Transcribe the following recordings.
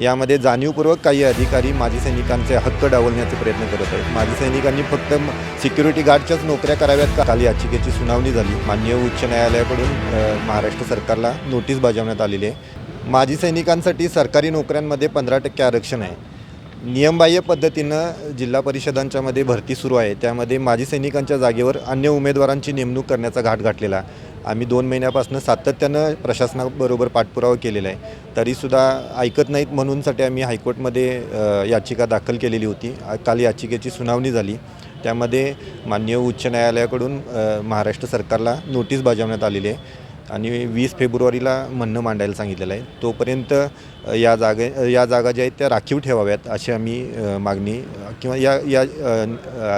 यामध्ये जाणीवपूर्वक काही अधिकारी माजी सैनिकांचे हक्क डावलण्याचे प्रयत्न करत आहेत. माजी सैनिकांनी फक्त सिक्युरिटी गार्डच्याच नोकऱ्या कराव्यात का? काल याचिकेची सुनावणी झाली. मान्य उच्च न्यायालयाकडून महाराष्ट्र सरकारला नोटीस बजावण्यात आलेली आहे. माजी सैनिकांसाठी सरकारी नोकऱ्यांमध्ये पंधरा टक्के आरक्षण आहे. नियमबाह्य पद्धतीनं जिल्हा परिषदांच्यामध्ये भरती सुरू आहे. त्यामध्ये माजी सैनिकांच्या जागेवर अन्य उमेदवारांची नेमणूक करण्याचा घाट घातलेला आहे. आम्ही दोन महिन्यापासून सातत्यानं प्रशासनाबरोबर पाठपुरावा केलेला आहे. तरीसुद्धा ऐकत नाहीत म्हणूनसाठी आम्ही हायकोर्टमध्ये याचिका दाखल केलेली होती. काल याचिकेची सुनावणी झाली. त्यामध्ये माननीय उच्च न्यायालयाकडून महाराष्ट्र सरकारला नोटीस बजावण्यात आलेली आहे. आणि वीस फेब्रुवारीला म्हणणं मांडायला सांगितलेलं आहे. तोपर्यंत या जागे या जागा ज्या आहेत त्या राखीव ठेवाव्यात अशी आम्ही मागणी किंवा या या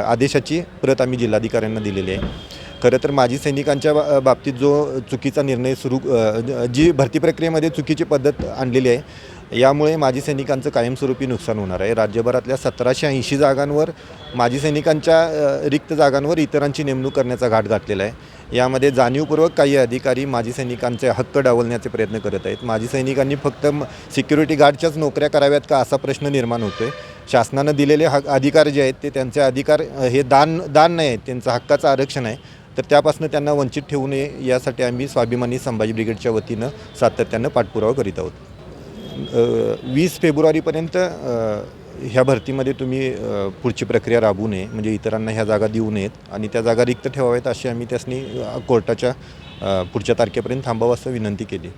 आदेशाची प्रत आम्ही जिल्हाधिकाऱ्यांना दिलेली आहे. खरं तर माजी सैनिकांच्या बा- बाबतीत जो चुकीचा निर्णय सुरू जी भरती प्रक्रियेमध्ये चुकीची पद्धत आणलेली आहे यामुळे माजी सैनिकांचं कायमस्वरूपी नुकसान होणार आहे. राज्यभरातल्या सतराशे ऐंशी जागांवर माजी सैनिकांच्या रिक्त जागांवर इतरांची नेमणूक करण्याचा घाट घातलेला आहे. यामध्ये जाणीवपूर्वक काही अधिकारी माजी सैनिकांचे हक्क डावलण्याचे प्रयत्न करत आहेत. माजी सैनिकांनी फक्त सिक्युरिटी गार्डच्याच नोकऱ्या कराव्यात का असा प्रश्न निर्माण होतोय? शासनानं दिलेले हक अधिकार जे आहेत ते त्यांचे अधिकार हे दान दान नाही आहेत त्यांचं हक्काचं आरक्षण आहे. तर त्यापासून त्यांना वंचित ठेवू नये यासाठी आम्ही स्वाभिमानी संभाजी ब्रिगेडच्या वतीनं सातत्यानं पाठपुरावा करीत आहोत. वीस फेब्रुवारीपर्यंत ह्या भरतीमध्ये तुम्ही पुढची प्रक्रिया राबवू नये. म्हणजे इतरांना ह्या जागा देऊ नयेत. आणि त्या जागा रिक्त ठेवाव्यात अशी आम्ही त्यासनी कोर्टाच्या पुढच्या तारखेपर्यंत थांबावं असं विनंती केली.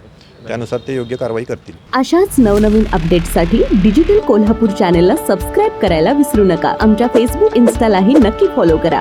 त्यानुसार ते योग्य कारवाई करतील. अशाच नवनवीन अपडेटसाठी डिजिटल कोल्हापूर चॅनेलला सबस्क्राईब करायला विसरू नका. आमच्या फेसबुक इन्स्टालाही नक्की फॉलो करा.